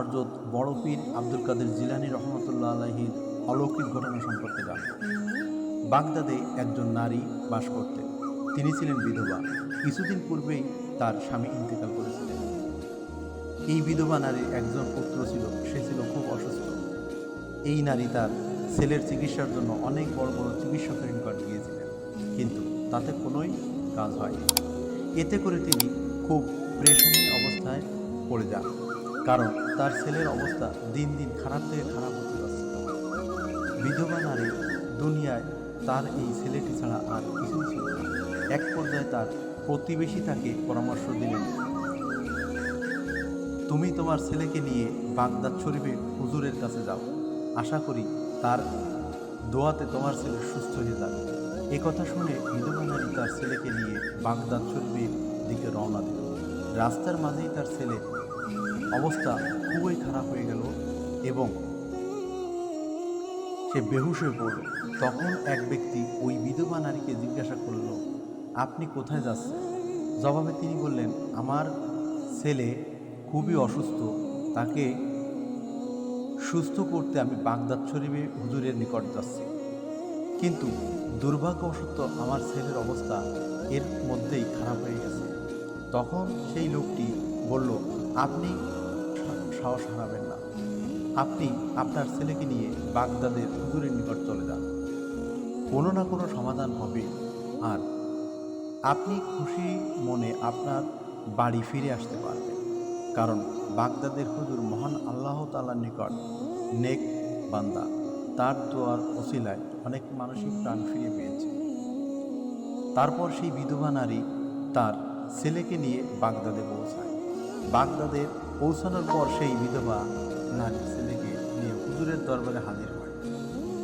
হজরত বড় পীর আব্দুল কাদের জিলানি রহমতুল্লাহ আলহির অলৌকিক ঘটনা সম্পর্কে জানব বাগদাদে একজন নারী বাস করতেন। তিনি ছিলেন বিধবা। কিছুদিন পূর্বেই তার স্বামী ইন্তেকাল করেছিলেন। এই বিধবা নারীর একজন পুত্র ছিল, সে ছিল খুব অসুস্থ। এই নারী তার ছেলের চিকিৎসার জন্য অনেক বড় বড় চিকিৎসকের নিকট গিয়েছিলেন। কিন্তু তাতে কোনোই কাজ হয়নি। এতে করে তিনি খুব অবস্থায় পড়ে যান। কারণ তার ছেলের অবস্থা দিন দিন খারাপ থেকে খারাপ হতে যাচ্ছে। বিধবা নারী দুনিয়ায় তার এই ছেলেটি ছাড়া আর কিছুই ছিল এক পর্যায়ে তার প্রতিবেশী তাকে পরামর্শ দিলেন, তুমি তোমার ছেলেকে নিয়ে বাগদাদ শরীফে হুজুরের কাছে যাও। আশা করি তার দোয়াতে তোমার ছেলে সুস্থ হয়ে যাবে। কথা শুনে বিধবা নারী তার ছেলেকে নিয়ে বাগদাদ শরীফের দিকে রওনা দিল। রাস্তার মাঝেই তার ছেলে অবস্থা খুবই খারাপ হয়ে গেল এবং সে বেহুশ হয়ে পড়ল। তখন এক ব্যক্তি ওই বিধবা নারীকে জিজ্ঞাসা করল, আপনি কোথায় যাচ্ছেন? জবাবে তিনি বললেন, আমার ছেলে খুবই অসুস্থ। তাকে সুস্থ করতে আমি বাগদাদ শরীফে হুজুরের নিকট যাচ্ছি। কিন্তু দুর্ভাগ্যবশত আমার ছেলের অবস্থা এর মধ্যেই খারাপ হয়ে গেছে। তখন সেই লোকটি বলল, আপনি সাহস হারাবেন না। আপনি আপনার ছেলেকে নিয়ে বাগদাদের হুজুরের নিকট চলে যান। কোনো না কোনো সমাধান হবে। আর আপনি খুশি মনে আপনার বাড়ি ফিরে আসতে পারবেন। কারণ বাগদাদের হুজুর মহান আল্লাহ তালার নিকট নেক বান্দা। তার দোয়ার ওসিলায় অনেক মানসিক প্রাণ ফিরে পেয়েছে। তারপর সেই বিধবা নারী তার ছেলেকে নিয়ে বাগদাদে পৌঁছায়। বাগদাদে পৌঁছানোর পর সেই বিধবা নারী ছেলেকে নিয়ে হুজুরের দরবারে হাজির হয়।